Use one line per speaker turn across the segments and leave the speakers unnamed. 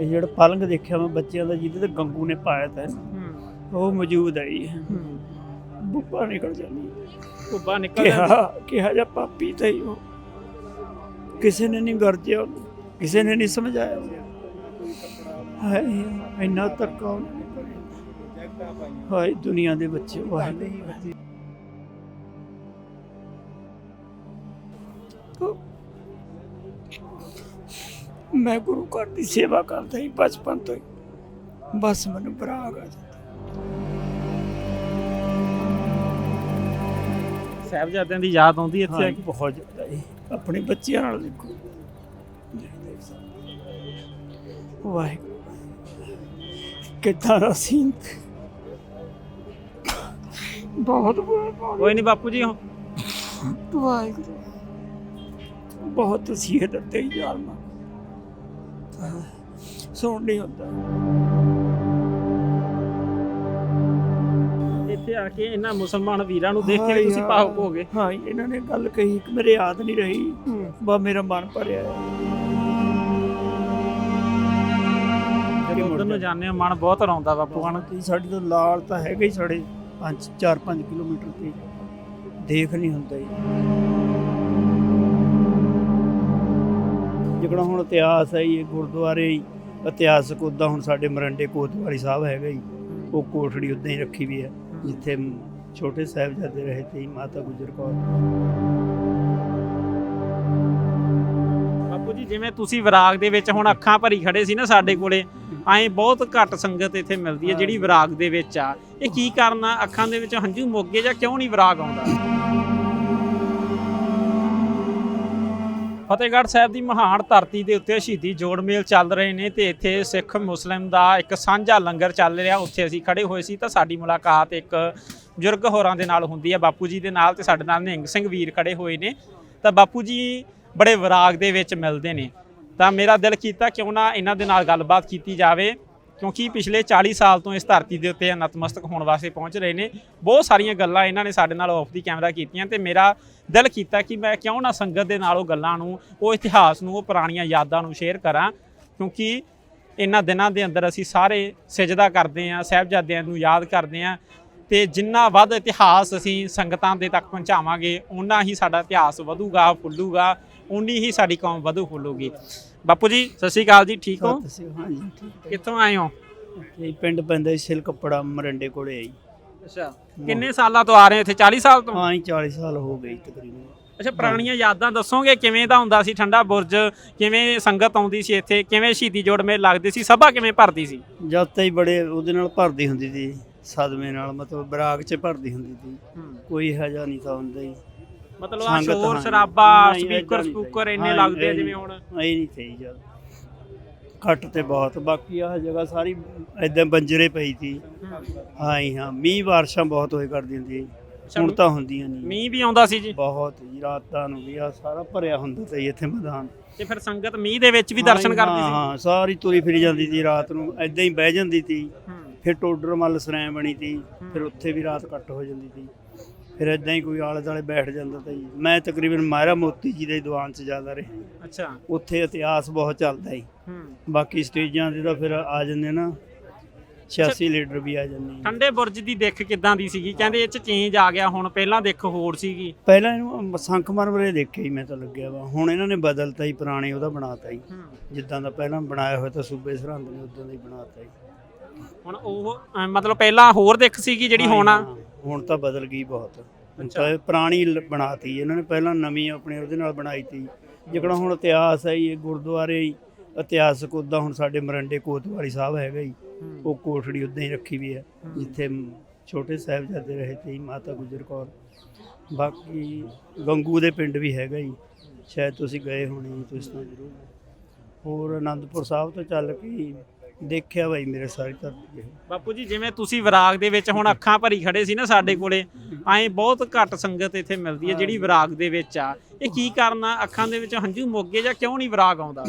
ਇਹ ਜਿਹੜਾ ਪਲੰਗ ਦੇਖਿਆ ਮੈਂ ਬੱਚਿਆਂ ਦਾ ਜਿਹਦੇ ਤੇ ਗੰਗੂ ਨੇ ਪਾਇਆ ਤਾ ਉਹ ਮੌਜੂਦ ਹੈ ਜੀ। ਬੁੱਪਾ ਨਿਕਲ ਜਾਂਦੀ
ਕੁੱਬਾ ਨਿਕਲ ਜਾਂਦਾ।
ਕਿਹਾ ਕਿਹਾ ਜਾ ਪਾਪੀ ਤੇ ਉਹ ਕਿਸੇ ਨੇ ਨਹੀਂ ਗਰਜਿਆ ਕਿਸੇ ਨੇ ਨਹੀਂ ਸਮਝਾਇਆ ਹਾਏ ਇੰਨਾ ਧੱਕਾ ਉਹਨੇ ਕਰਿਆ। ਹਾਏ ਦੁਨੀਆ ਦੇ ਬੱਚੇ ਵਾਹਿਗੁਰੂ। ਮੈਂ ਗੁਰੂ ਘਰ ਦੀ ਸੇਵਾ ਕਰਦਾ ਹੀ ਬਚਪਨ ਤੋਂ ਹੀ। ਬਸ ਮੈਨੂੰ ਬਰਾਗ ਆ ਜਾਂਦਾ।
ਸਾਹਿਬਜ਼ਾਦਿਆਂ ਦੀ ਯਾਦ ਆਉਂਦੀ ਇੱਥੇ ਆ
ਹਾਂ
ਕੇ
ਬਹੁਤ ਜ਼ਿਆਦਾ ਜੀ। ਆਪਣੇ ਬੱਚਿਆਂ ਨਾਲ ਦੇਖੋ। ਵਾਹਿਗੁਰੂ। ਕਿੱਦਾਂ ਦਾ ਸੀਨ। ਬਹੁਤ ਬਹੁਤ
ਕੋਈ ਨਹੀਂ ਬਾਪੂ ਜੀ
ਵਾਹਿਗੁਰੂ। ਬਹੁਤ ਸੀ ਦਿੱਤੇ ਯਾਰ ਮਾ ਸੁਣ ਨਹੀਂ ਹੁੰਦਾ।
ਇੱਥੇ ਆ ਕੇ ਇਹਨਾਂ ਮੁਸਲਮਾਨ ਵੀਰਾਂ ਨੂੰ ਦੇਖ ਕੇ ਤੁਸੀਂ। ਭਾਵੁਕ ਹੋ ਗਏ
ਹਾਂ ਇਹਨਾਂ ਨੇ ਗੱਲ ਕਹੀ ਕਿ ਮੇਰੇ ਯਾਦ ਨਹੀਂ ਰਹੀ। ਬਾ ਮੇਰਾ ਮਨ ਭਰਿਆ ਹੈ।
ਜਦੋਂ ਉਧਰ ਨੂੰ ਜਾਂਦੇ ਆ ਮਨ ਬਹੁਤ ਰੌਂਦਾ ਬਾਪੂ ਹਣ
ਤੇ ਸਾਡੀ ਤਾਂ ਲਾਲ ਤਾਂ ਹੈਗਾ ਹੀ ਸਾਡੇ। 5 4 5 ਕਿਲੋਮੀਟਰ ਤੇ। ਦੇਖ ਨਹੀਂ ਹੁੰਦਾ ਜੀ। ਜਿਹੜਾ ਹੁਣ ਇਤਿਹਾਸ ਹੈ ਇਹ ਗੁਰਦੁਆਰੇ ਹੀ ਇਤਿਹਾਸਕ ਉਦਾਂ ਹੁਣ ਸਾਡੇ ਮਰੰਡੇ ਕੋਤਵਾਲੀ ਸਾਹਿਬ ਹੈਗਾ ਜੀ ਉਹ ਕੋਠੜੀ ਉਦਾਂ ਹੀ ਰੱਖੀ ਵੀ ਹੈ ਜਿੱਥੇ ਛੋਟੇ ਸਾਹਿਬਜ਼ਾਦੇ ਰਹੇ ਤੇ ਮਾਤਾ ਗੁਜਰ ਕੌਰ।
ਬਾਪੂ ਜੀ ਜਿਵੇਂ ਤੁਸੀਂ ਵਿਰਾਗ ਦੇ ਵਿੱਚ ਹੁਣ ਅੱਖਾਂ ਭਰੀ ਖੜੇ ਸੀ ਨਾ ਸਾਡੇ ਕੋਲੇ ਐਂ ਬਹੁਤ ਘੱਟ ਸੰਗਤ ਇੱਥੇ ਮਿਲਦੀ ਹੈ ਜਿਹੜੀ ਵਿਰਾਗ ਦੇ ਵਿੱਚ ਆ। ਇਹ ਕੀ ਕਾਰਨ ਆ? ਅੱਖਾਂ ਦੇ ਵਿੱਚ ਹੰਝੂ ਮੋਗੇ ਜਾਂ ਕਿਉਂ ਨਹੀਂ ਵਿਰਾਗ ਆਉਂਦਾ? ਫਤਿਹਗੜ੍ਹ ਸਾਹਿਬ ਦੀ ਮਹਾਨ ਧਰਤੀ ਦੇ ਉੱਤੇ ਸ਼ਹੀਦੀ ਜੋੜ ਮੇਲ ਚੱਲ ਰਹੇ ਨੇ ਤੇ ਇੱਥੇ ਸਿੱਖ ਮੁਸਲਿਮ ਦਾ ਇੱਕ ਸਾਂਝਾ ਲੰਗਰ ਚੱਲ ਰਿਹਾ। ਉੱਥੇ ਅਸੀਂ ਖੜੇ ਹੋਏ ਸੀ ਤਾਂ ਸਾਡੀ ਮੁਲਾਕਾਤ ਇੱਕ ਬਜ਼ੁਰਗ ਹੋਰਾਂ ਦੇ ਨਾਲ ਹੁੰਦੀ ਹੈ, ਬਾਪੂ ਜੀ ਦੇ ਨਾਲ ਤੇ ਸਾਡੇ ਨਾਲ ਨਿਹੰਗ ਸਿੰਘ ਵੀਰ ਖੜੇ ਹੋਏ ਨੇ। ਤਾਂ ਬਾਪੂ ਜੀ ਬੜੇ ਵਿਰਾਗ ਦੇ ਵਿੱਚ ਮਿਲਦੇ ਨੇ। ਤਾਂ ਮੇਰਾ ਦਿਲ ਕੀਤਾ ਕਿਉਂ ਨਾ ਇਹਨਾਂ ਦੇ ਨਾਲ ਗੱਲਬਾਤ ਕੀਤੀ ਜਾਵੇ। ਕਿਉਂਕਿ ਪਿਛਲੇ 40 ਸਾਲ ਤੋਂ ਇਸ ਧਰਤੀ ਦੇ ਉੱਤੇ ਨਤਮਸਤਕ ਹੋਣ ਵਾਸਤੇ ਪਹੁੰਚ ਰਹੇ ਨੇ। ਬਹੁਤ ਸਾਰੀਆਂ ਗੱਲਾਂ ਇਹਨਾਂ ਨੇ ਸਾਡੇ ਨਾਲ ਆਫ ਦੀ ਕੈਮਰਾ ਕੀਤੀਆਂ ਤੇ ਮੇਰਾ ਦਿਲ ਕੀਤਾ ਕਿ ਮੈਂ ਕਿਉਂ ਨਾ ਸੰਗਤ ਦੇ ਨਾਲ ਉਹ ਗੱਲਾਂ ਨੂੰ, ਉਹ ਇਤਿਹਾਸ ਨੂੰ, ਉਹ ਪੁਰਾਣੀਆਂ ਯਾਦਾਂ ਨੂੰ ਸ਼ੇਅਰ ਕਰਾਂ। ਕਿਉਂਕਿ ਇਹਨਾਂ ਦਿਨਾਂ ਦੇ ਅੰਦਰ ਅਸੀਂ ਸਾਰੇ ਸਜਦਾ ਕਰਦੇ ਹਾਂ, ਸਾਹਿਬਜ਼ਾਦਿਆਂ ਨੂੰ ਯਾਦ ਕਰਦੇ ਹਾਂ ਤੇ ਜਿੰਨਾ ਵੱਧ ਇਤਿਹਾਸ ਅਸੀਂ ਸੰਗਤਾਂ ਦੇ ਤੱਕ ਪਹੁੰਚਾਵਾਂਗੇ, ਓਨਾ ਹੀ ਸਾਡਾ ਇਤਿਹਾਸ ਵਧੂਗਾ, ਫੁੱਲੂਗਾ। ਓਨੀ ਹੀ ਸਾਡੀ ਕੌਮ ਵਧੂ ਫੁੱਲੂਗੀ। ਬਾਪੂ ਜੀ ਸਤਿ ਸ਼੍ਰੀ ਅਕਾਲ ਜੀ ਠੀਕ ਹੋ?
ਸਤਿ ਸ੍ਰੀ ਅਕਾਲ ਹਾਂਜੀ ਠੀਕ ਹੈ।
ਕਿੱਥੋਂ ਆਏ ਹੋ?
ਇਹ ਪਿੰਡ ਪੈਂਦਾ ਜੀ ਸਿਲ ਕੱਪੜਾ ਮਰੰਡੇ ਕੋਲੇ ਆਈ
ਅੱਛਾ ਕਿੰਨੇ ਸਾਲਾਂ ਤੋਂ ਆ ਰਹੇ ਹੋ ਇੱਥੇ? 40 ਸਾਲ ਤੋਂ?
ਹਾਂ ਜੀ 40 ਸਾਲ ਹੋ ਗਏ ਜੀ ਤਕਰੀਬਨ।
ਅੱਛਾ ਪੁਰਾਣੀਆਂ ਯਾਦਾਂ ਦੱਸੋਗੇ? ਕਿਵੇਂ ਦਾ ਹੁੰਦਾ ਸੀ ਠੰਡਾ ਬੁਰਜ? ਕਿਵੇਂ ਸੰਗਤ ਆਉਂਦੀ ਸੀ ਇੱਥੇ? ਕਿਵੇਂ ਸ਼ਹੀਦੀ ਜੋੜ ਮੇਲ ਲੱਗਦੇ ਸੀ? ਸਭਾ ਕਿਵੇਂ ਭਰਦੀ ਸੀ?
ਜਦ ਤਾਈ ਬੜੇ ਉਹਦੇ ਨਾਲ ਭਰਦੀ ਹੁੰਦੀ ਸੀ ਸਦਮੇ ਨਾਲ ਮਤਲਬ ਬਰਾਗ 'ਚ ਭਰਦੀ ਹੁੰਦੀ ਸੀ। ਕੋਈ ਹਜਾ ਨਹੀਂ ਤਾਂ ਹੁੰਦਾ ਜੀ।
ਮਤਲਬ ਆ
ਸੰਗਤ,
ਸ਼ੋਰ
ਹਾਂ।
ਸ਼ਰਾਬਾ
ਨਹੀਂ, ਏਦਾਂ
ਸਪੀਕਰ
ਨਹੀਂ
ਸਪੂਕਰ
ਸਹੀ।
ਇੰਨੇ
ਹਾਂ,
ਲੱਗਦੇ ਆ
ਇਹ
ਜਿਵੇਂ। ਹੁਣ
ਐ ਨਹੀਂ ਸਹੀ ਜਦ ਘੱਟ ਤੇ ਬਹੁਤ ਬਾਕੀ ਆਹ ਜਗ੍ਹਾ ਸਾਰੀ ਐਦਾਂ ਬੰਜਰੇ ਪਈ ਸੀ ਹਾਂ ਜੀ ਹਾਂ ਮੀਂਹ ਬਾਰਿਸ਼ਾਂ ਬਹੁਤ ਹੋਏ ਕਰਦੀ ਹੁੰਦੀ ਸੀ। ਹੁਣ ਤਾਂ ਹੁੰਦੀਆਂ ਨਹੀਂ
ਮੀਂਹ ਵੀ ਆਉਂਦਾ ਸੀ ਜੀ
ਬਹੁਤ ਜੀ ਰਾਤਾਂ ਨੂੰ ਵੀ ਆ ਸਾਰਾ ਭਰਿਆ ਹੁੰਦਾ ਸੀ ਇੱਥੇ ਮੈਦਾਨ
ਤੇ ਫਿਰ ਸੰਗਤ ਮੀਂਹ ਦੇ ਵਿੱਚ ਵੀ ਦਰਸ਼ਨ ਕਰਦੀ
ਹਾਂ
ਸੀ
ਹਾਂ ਸਾਰੀ ਤੁਰੀ ਫਿਰੀ ਜਾਂਦੀ ਸੀ ਰਾਤ ਨੂੰ ਐਦਾਂ ਹੀ ਬਹਿ ਜਾਂਦੀ ਸੀ
ਹੂੰ।
ਫਿਰ ਟੋਡਰ ਮੱਲ ਸਰਾਂ ਬਣੀ ਤੀ ਫਿਰ ਉੱਥੇ ਵੀ ਰਾਤ ਕੱਟ ਹੋ ਜਾਂਦੀ ਸੀ ਫਿਰ ਇਦਾਂ ਹੀ ਕੋਈ ਆਲੇ ਦਾਲੇ ਬੈਠ ਜਾਂਦਾ ਤਾ ਜੀ। ਮੈਂ ਤਕਰੀਬਨ ਮਾਇਰਾ ਮੋਤੀ ਜੀ ਦੇ ਦੀਵਾਨ 'ਚ ਜ਼ਿਆਦਾ ਰਿਹਾ।
ਅੱਛਾ।
ਉੱਥੇ ਇਤਿਹਾਸ ਬਹੁਤ ਚੱਲਦਾ ਜੀ।
ਹੂੰ।
ਬਾਕੀ ਸਟੇਜਾਂ ਤੇ ਤਾਂ ਫਿਰ ਆ ਜਾਂਦੇ ਨਾ 86 ਲੀਡਰ ਵੀ ਆ ਜਾਂਦੇ ਜੀ।
ਠੰਡੇ ਬੁਰਜ ਦੀ ਦਿੱਖ ਕਿਦਾਂ ਦੀ ਸੀਗੀ? ਕਹਿੰਦੇ ਇਹ ਚ ਚੇਂਜ ਆ ਗਿਆ ਹੁਣ ਪਹਿਲਾਂ ਦਿੱਖ ਹੋਰ ਸੀਗੀ।
ਪਹਿਲਾਂ ਇਹਨੂੰ ਸੰਖ ਮਰਮਰੇ ਦੇਖੇ ਹੀ ਮੈਂ ਤਾਂ ਲੱਗਿਆ ਵਾ। ਹੁਣ ਇਹਨਾਂ ਨੇ ਬਦਲਤਾ ਹੀ ਪੁਰਾਣੇ ਉਹਦਾ ਬਣਾਤਾ ਜੀ।
ਹੂੰ।
ਜਿੱਦਾਂ ਦਾ ਪਹਿਲਾਂ ਬਣਾਇਆ ਹੋਇਆ ਤਾਂ ਸੂਬੇ ਸਰਹੰਦ ਨੇ ਉਦਾਂ ਦਾ ਹੀ ਬਣਾਤਾ ਜੀ।
ਹੁਣ ਉਹ ਅਹ, ਮਤਲਬ ਪਹਿਲਾਂ ਹੋਰ ਦਿੱਖ ਸੀਗੀ ਜਿਹੜੀ ਹੁਣ ਆ?
ਹਾਂ, ਹੁਣ ਤਾਂ ਬਦਲ ਗਈ ਬਹੁਤ। ਹੁਣ ਤਾਂ ਇਹ ਪੁਰਾਣੀ ਲ- ਬਣਾਤੀ ਇਹਨਾਂ ਨੇ ਪਹਿਲਾਂ ਨਵੀਂ ਆਪਣੇ ਉਹਦੇ ਨਾਲ ਬਣਾਈ ਤੀ। ਜਿਹੜਾ ਹੁਣ ਇਤਿਹਾਸ ਹੈ ਜੀ, ਇਹ ਗੁਰਦੁਆਰੇ ਹੀ ਇਤਿਹਾਸਕ ਉਦਾਂ ਹੁਣ ਸਾਡੇ ਮਰੰਡੇ ਕੋਤਵਾਲੀ ਸਾਹਿਬ ਹੈਗਾ ਜੀ ਉਹ ਕੋਠੜੀ ਉਦਾਂ ਹੀ ਰੱਖੀ ਵੀ ਹੈ ਜਿੱਥੇ ਛੋਟੇ ਸਾਹਿਬਜ਼ਾਦੇ ਰਹੇ ਤੇ ਜੀ, ਮਾਤਾ ਗੁਜਰ ਕੌਰ। ਬਾਕੀ ਗੰਗੂ ਦੇ ਪਿੰਡ ਵੀ ਹੈਗਾ ਜੀ ਸ਼ਾਇਦ ਤੁਸੀਂ ਗਏ ਹੋਣੇ ਜੀ, ਤੁਸੀਂ ਤਾਂ ਜ਼ਰੂਰ। ਹੋਰ ਆਨੰਦਪੁਰ ਸਾਹਿਬ ਤੋਂ ਚੱਲ ਕੇ ਦੇਖਿਆ ਬਾਈ ਮੇਰੇ ਸਾਰੀ ਧਰਤੀ ਇਹ
ਬਾਪੂ ਜੀ ਜਿਵੇਂ ਤੁਸੀਂ ਵਿਰਾਗ ਦੇ ਵਿੱਚ ਹੁਣ ਅੱਖਾਂ ਭਰੀ ਖੜੇ ਸੀ ਨਾ ਸਾਡੇ ਕੋਲੇ ਐਂ ਬਹੁਤ ਘੱਟ ਸੰਗਤ ਇੱਥੇ ਮਿਲਦੀ ਹੈ ਜਿਹੜੀ ਵਿਰਾਗ ਦੇ ਵਿੱਚ ਆ। ਇਹ ਕੀ ਕਾਰਨ ਆ? ਅੱਖਾਂ ਦੇ ਵਿੱਚ ਹੰਝੂ ਮੋਗੇ ਜਾਂ ਕਿਉਂ ਨਹੀਂ ਵਿਰਾਗ ਆਉਂਦਾ?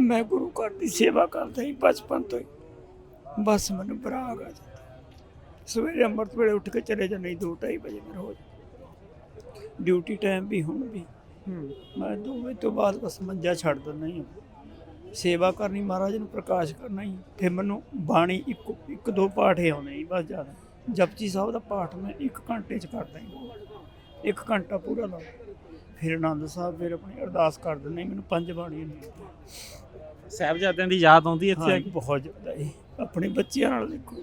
ਮੈਂ ਗੁਰੂ ਘਰ ਦੀ ਸੇਵਾ ਕਰਦਾ ਹੀ ਬਚਪਨ ਤੋਂ ਹੀ। ਬਸ ਮੈਨੂੰ ਬਰਾਗ ਆ ਜਾਂਦਾ। ਸਵੇਰੇ ਅੰਮ੍ਰਿਤ ਵੇਲੇ ਉੱਠ ਕੇ ਚਲੇ ਜਾਂਦੇ ਦੋ 2:30 ਵਜੇ ਮੈਂ ਰੋਜ਼ ਡਿਊਟੀ ਟਾਈਮ ਵੀ ਹੁਣ ਵੀ।
ਹੂੰ
ਮੈਂ ਦੋ ਵਜੇ ਤੋਂ ਬਾਅਦ ਬਸ ਮੰਜਾ ਛੱਡ ਦਿੰਦਾ ਹੀ ਹਾਂ। ਸੇਵਾ ਕਰਨੀ ਮਹਾਰਾਜ ਨੂੰ ਪ੍ਰਕਾਸ਼ ਕਰਨਾ ਹੀ। ਫਿਰ ਮੈਨੂੰ ਬਾਣੀ ਇੱਕ ਇੱਕ ਦੋ ਪਾਠ ਹੀ ਆਉਂਦੇ ਹੀ ਬਸ ਜ਼ਿਆਦਾ। ਜਪਜੀ ਸਾਹਿਬ ਦਾ ਪਾਠ ਮੈਂ ਇੱਕ ਘੰਟੇ ਚ ਕਰਦਾ ਹੀ। ਇੱਕ ਘੰਟਾ ਪੂਰਾ ਲਾ ਫਿਰ ਆਨੰਦ ਸਾਹਿਬ ਫਿਰ ਆਪਣੀ ਅਰਦਾਸ ਕਰ ਦਿੰਦਾ ਮੈਨੂੰ ਪੰਜ ਬਾਣੀਆਂ ਨੇ
ਸਾਹਿਬਜ਼ਾਦਿਆਂ ਦੀ ਯਾਦ ਆਉਂਦੀ ਇੱਥੇ ਆ
ਹਾਂ
ਕੇ
ਬਹੁਤ ਜ਼ਿਆਦਾ ਜੀ ਆਪਣੇ ਬੱਚਿਆਂ ਨਾਲ ਦੇਖੋ।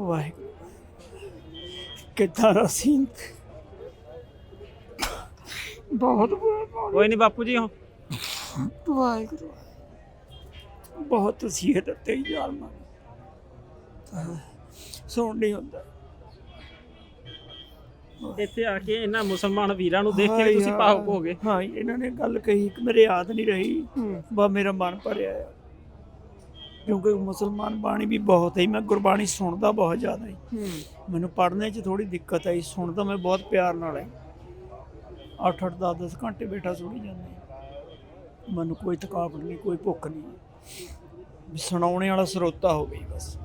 ਵਾਹਿਗੁਰੂ। ਕਿੱਦਾਂ ਦਾ ਸੀਨ। ਬਹੁਤ ਬੁਰਾ ਹਾਲ
ਕੋਈ ਨਹੀਂ ਬਾਪੂ ਜੀ
ਵਾਹਿਗੁਰੂ। ਬਹੁਤ ਤਸੀਹਤ ਤੇ ਯਾਰ ਮਨ ਸੁਣ ਨਹੀਂ ਹੁੰਦਾ।
ਇੱਥੇ ਆ ਕੇ ਇਹਨਾਂ ਮੁਸਲਮਾਨ ਵੀਰਾਂ ਨੂੰ ਦੇਖ ਕੇ ਤੁਸੀਂ। ਭਾਵੁਕ ਹੋ ਗਏ।
ਹਾਂ ਇਹਨਾਂ ਨੇ ਗੱਲ ਕਹੀ ਕਿ ਮੇਰੇ ਯਾਦ ਨਹੀਂ ਰਹੀ। ਬਾ ਮੇਰਾ ਮਨ ਭਰਿਆ ਆ। ਕਿਉਂਕਿ ਮੁਸਲਮਾਨ ਬਾਣੀ ਵੀ ਬਹੁਤ ਹੈ। ਮੈਂ ਗੁਰਬਾਣੀ ਸੁਣਦਾ ਬਹੁਤ ਜ਼ਿਆਦਾ। ਹੈ। ਮੈਨੂੰ ਪੜ੍ਹਨੇ 'ਚ ਥੋੜੀ ਦਿੱਕਤ ਆਈ। ਸੁਣਦਾ ਮੈਂ ਬਹੁਤ ਪਿਆਰ ਨਾਲ ਹੈ 8-8 10-10 ਘੰਟੇ ਬੈਠਾ ਸੁਣੀ ਜਾਂਦੇ ਮੈਨੂੰ ਕੋਈ ਥਕਾਵਟ ਨਹੀਂ ਕੋਈ ਭੁੱਖ ਨਹੀਂ। ਸੁਣਾਉਣੇ ਵਾਲਾ ਸਰੋਤਾ ਹੋਵੇ ਹੀ ਬਸ।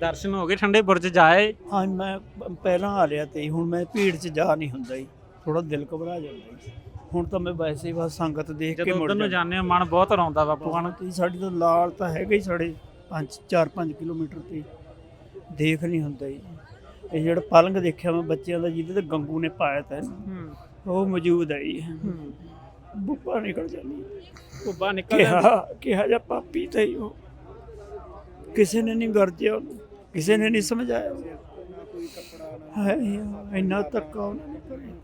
ਦਰਸ਼ਨ ਹੋ ਗਏ ਠੰਡੇ ਬੁਰਜ ਜਾਏ।
ਹਾਂ ਮੈਂ ਪਹਿਲਾਂ ਆ ਲਿਆ ਤੇ ਹੁਣ ਮੈਂ ਭੀੜ 'ਚ ਜਾ ਨਹੀਂ ਹੁੰਦਾ ਜੀ। ਥੋੜਾ ਦਿਲ ਘਬਰਾ ਜਾਂਦਾ ਹੁਣ ਤਾਂ ਮੈਂ ਵੈਸੇ ਹੀ ਬਸ ਸੰਗਤ ਦੇਖ ਕੇ ਮੁੜ ਜਾਂਦਾ।
ਜਾਂਦੇ ਹੋ ਮਨ ਬਹੁਤ ਰੌਂਦਾ ਬਾਪੂ ਹਣ
ਤੇ ਸਾਡੀ ਤਾਂ ਲਾਲ ਤਾਂ ਹੈਗਾ ਹੀ ਸਾਡੇ 5 4-5 ਕਿਲੋਮੀਟਰ ਤੇ। ਦੇਖ ਨਹੀਂ ਹੁੰਦਾ ਜੀ। ਇਹ ਜਿਹੜਾ ਪਲੰਗ ਦੇਖਿਆ ਮੈਂ ਬੱਚਿਆਂ ਦਾ ਜਿਹਦੇ ਤੇ ਗੰਗੂ ਨੇ ਪਾਇਆ ਤਾ ਨਾ, ਉਹ ਮੌਜੂਦ ਹੈ ਜੀ। ਬੁੱਪਾ ਨਿਕਲ ਜਾਂਦੀ
ਕੁੱਬਾ ਨਿਕਲ ਜਾਂਦਾ।
ਕਿਹਾ ਕਿਹਾ ਜਾ ਪਾਪੀ ਤੇ ਹੀ ਉਹ। ਕਿਸੇ ਨੇ ਨਹੀਂ ਗਰਜਿਆ ਉਹਨੂੰ। ਕਿਸੇ ਨੇ ਨਹੀਂ ਸਮਝਾਇਆ ਹਾਏ ਇੰਨਾ ਧੱਕਾ ਉਹਨਾਂ ਨੇ ਕਰਿਆ।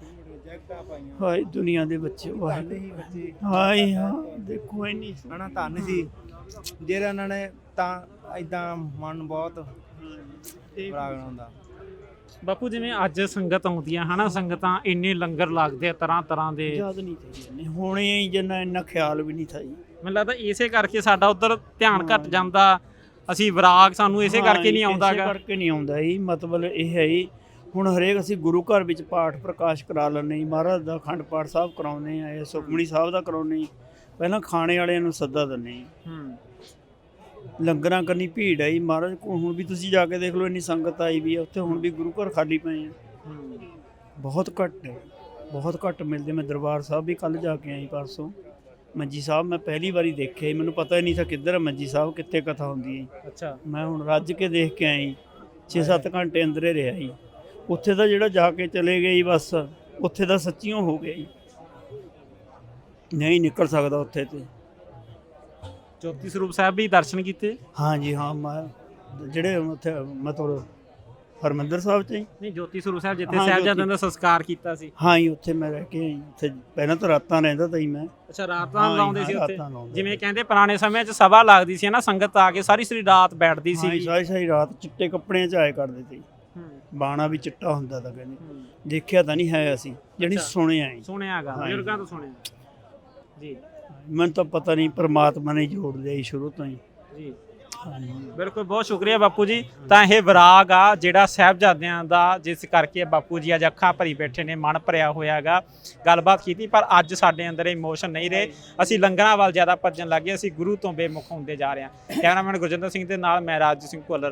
ਹਾਏ ਦੁਨੀਆ ਦੇ ਬੱਚੇ ਵਾਹਿਗੁਰੂ। ਹਾਏ ਹਾਂ ਦੇਖੋ ਇੰਨੀ
ਹਨਾ ਧੰਨ ਸੀ ਜਿਹੜਾ ਇਹਨਾਂ ਨੇ ਤਾਂ ਇਦਾਂ ਮਨ ਬਹੁਤ ਪ੍ਰਾਗਣ ਹੁੰਦਾ
ਬਾਪੂ ਜਿਵੇਂ ਅੱਜ ਸੰਗਤ ਆਉਂਦੀਆਂ ਹਨਾ? ਸੰਗਤਾਂ ਇੰਨੇ ਲੰਗਰ ਲੱਗਦੇ ਆ ਤਰ੍ਹਾਂ ਤਰ੍ਹਾਂ ਦੇ।
ਯਾਦ ਨਹੀਂ ਹੁਣੇ ਹੀ ਜਿੰਨਾ ਇੰਨਾ ਖਿਆਲ ਵੀ ਨਹੀਂ ਥਾ ਜੀ
ਮੈਨੂੰ ਲੱਗਦਾ ਇਸੇ ਕਰਕੇ ਸਾਡਾ ਉਧਰ ਧਿਆਨ ਘਟ ਜਾਂਦਾ। ਅਸੀਂ ਵਿਰਾਗ ਸਾਨੂੰ ਇਸੇ
ਹਾਂ
ਕਰਕੇ ਨਹੀਂ ਆਉਂਦਾ
ਇਸੇ ਕਰਕੇ ਨਹੀਂ ਆਉਂਦਾ ਜੀ। ਮਤਲਬ ਇਹ ਹੈ ਜੀ। ਹੁਣ ਹਰੇਕ ਅਸੀਂ ਗੁਰੂ ਘਰ ਵਿੱਚ ਪਾਠ ਪ੍ਰਕਾਸ਼ ਕਰਾ ਲੈਂਦੇ ਜੀ। ਮਹਾਰਾਜ ਦਾ ਅਖੰਡ ਪਾਠ ਸਾਹਿਬ ਕਰਾਉਂਦੇ ਆ ਇਹ ਸੁਖਮਣੀ ਸਾਹਿਬ ਦਾ ਕਰਾਉਂਦੇ ਜੀ। ਪਹਿਲਾਂ ਖਾਣੇ ਵਾਲਿਆਂ ਨੂੰ ਸੱਦਾ ਦਿੰਦੇ ਜੀ।
ਹੂੰ।
ਲੰਗਰਾਂ ਕਰਨੀ ਭੀੜ ਹੈ ਜੀ ਮਹਾਰਾਜ ਕੋਲ ਹੁਣ ਵੀ ਤੁਸੀਂ ਜਾ ਕੇ ਦੇਖ ਲਓ ਇੰਨੀ ਸੰਗਤ ਆਈ ਵੀ ਹੈ ਉੱਥੇ ਹੁਣ ਵੀ ਗੁਰੂ ਘਰ ਖਾਲੀ ਪਏ ਆ।
ਹੂੰ
ਬਹੁਤ ਘੱਟ ਹੈ ਬਹੁਤ ਘੱਟ ਮਿਲਦੇ। ਮੈਂ ਦਰਬਾਰ ਸਾਹਿਬ ਵੀ ਕੱਲ ਜਾ ਕੇ ਆਈ ਪਰਸੋਂ। ਮੰਜੀ ਸਾਹਿਬ ਮੈਂ ਪਹਿਲੀ ਵਾਰੀ ਦੇਖਿਆ ਮੈਨੂੰ ਪਤਾ ਹੀ ਨਹੀਂ ਸੀ ਕਿੱਧਰ ਹੈ ਮੰਜੀ ਸਾਹਿਬ ਕਿੱਥੇ ਕਥਾ ਹੁੰਦੀ ਹੈ
ਅੱਛਾ।
ਮੈਂ ਹੁਣ ਰੱਜ ਕੇ ਦੇਖ ਕੇ ਆਈ 6-7 ਘੰਟੇ ਅੰਦਰੇ ਰਿਹਾ ਜੀ। ਉੱਥੇ ਤਾਂ ਜਿਹੜਾ ਜਾ ਕੇ ਚਲੇ ਗਏ ਜੀ ਬਸ ਉੱਥੇ ਤਾਂ ਸੱਚੀਓ ਹੋ ਗਿਆ ਜੀ। ਨਹੀਂ ਨਿਕਲ ਸਕਦਾ ਉੱਥੇ ਤੇ।
ਜੋਤੀ ਸਰੂਪ ਸਾਹਿਬ ਵੀ ਦਰਸ਼ਨ ਕੀਤੇ?
ਹਾਂਜੀ ਹਾਂ ਮੈਂ ਜਿਹੜੇ ਉੱਥੇ ਮਤਲਬ ਹਰਮੰਦਰ ਸਾਹਿਬ ਚ ਜੀ
ਨਹੀਂ ਜੋਤੀ ਸਰੂਪ ਸਾਹਿਬ ਜਿੱਥੇ
ਹਾਂ,
ਸਾਹਿਬਜ਼ਾਦਿਆਂ ਦਾ ਸੰਸਕਾਰ ਕੀਤਾ ਸੀ।
ਹਾਂ ਜੀ ਉੱਥੇ ਮੈਂ ਰਹਿ ਕੇ ਆਈ। ਉੱਥੇ ਪਹਿਲਾਂ ਤਾਂ ਰਾਤਾਂ ਰਹਿੰਦਾ ਤਾਂ ਜੀ ਮੈਂ।
ਅੱਛਾ ਰਾਤਾਂ
ਹਾਂ ਜੀ,
ਲਾਉਂਦੇ ਸੀ
ਹਾਂ,
ਉੱਥੇ?
ਰਾਤਾਂ ਲਾਉਂਦੇ
ਜਿਵੇਂ ਕਹਿੰਦੇ ਪੁਰਾਣੇ ਸਮਿਆਂ 'ਚ ਸਭਾ ਲੱਗਦੀ ਸੀ ਨਾ ਸੰਗਤ ਆ ਕੇ ਸਾਰੀ ਸਾਰੀ ਰਾਤ ਬੈਠਦੀ
ਹਾਂ ਜੀ,
ਸੀ
ਸਾਰੀ ਸਾਰੀ ਰਾਤ ਚਿੱਟੇ ਕੱਪੜਿਆਂ ਚ ਆਏ ਕਰਦੇ ਸੀ। ਬਾਣਾ ਵੀ ਚਿੱਟਾ ਹੁੰਦਾ ਤਾਂ ਕਹਿੰਦੇ। ਦੇਖਿਆ ਤਾਂ ਨਹੀਂ ਹੈ ਅਸੀਂ ਜਿਹੜੀ
ਅੱਛਾ।
ਸੁਣਿਆ ਜੀ
ਸੁਣਿਆਗਾ
ਹਾਂ ਜੀ।
ਬਜ਼ੁਰਗਾਂ ਤੋਂ ਸੁਣਿਆ। ਜੀ।
ਮੈਨੂੰ ਤਾਂ ਪਤਾ ਨਹੀਂ, ਪ੍ਰਮਾਤਮਾ ਨੇ ਜੋੜ ਲਿਆ ਜੀ ਸ਼ੁਰੂ ਤੋਂ ਹੀ।
ਜੀ।
ਹਾਂਜੀ
ਬਿਲਕੁਲ, ਬਹੁਤ ਸ਼ੁਕਰੀਆ ਬਾਪੂ ਜੀ। ਤਾਂ ਇਹ ਵਿਰਾਗ ਆ, ਜਿਹੜਾ ਸਾਹਿਬਜ਼ਾਦਿਆਂ ਦਾ, ਜਿਸ ਕਰਕੇ ਬਾਪੂ ਜੀ ਅੱਜ ਅੱਖਾਂ ਭਰੀ ਬੈਠੇ ਨੇ, ਮਨ ਭਰਿਆ ਹੋਇਆਗਾ। ਗੱਲਬਾਤ ਕੀਤੀ, ਪਰ ਅੱਜ ਸਾਡੇ ਅੰਦਰ ਇਮੋਸ਼ਨ ਨਹੀਂ ਰਹੇ। ਅਸੀਂ ਲੰਗਰਾਂ ਵੱਲ ਜ਼ਿਆਦਾ ਭੱਜਣ ਲੱਗੇ ਅਸੀਂ ਗੁਰੂ ਤੋਂ ਬੇਮੁਖ ਹੁੰਦੇ ਜਾ ਰਹੇ ਹਾਂ। ਕੈਮਰਾਮੈਨ ਗੁਰਜਿੰਦਰ ਸਿੰਘ ਦੇ ਨਾਲ, ਮੈਂ ਰਾਜ ਸਿੰਘ ਭੁੱਲਰ।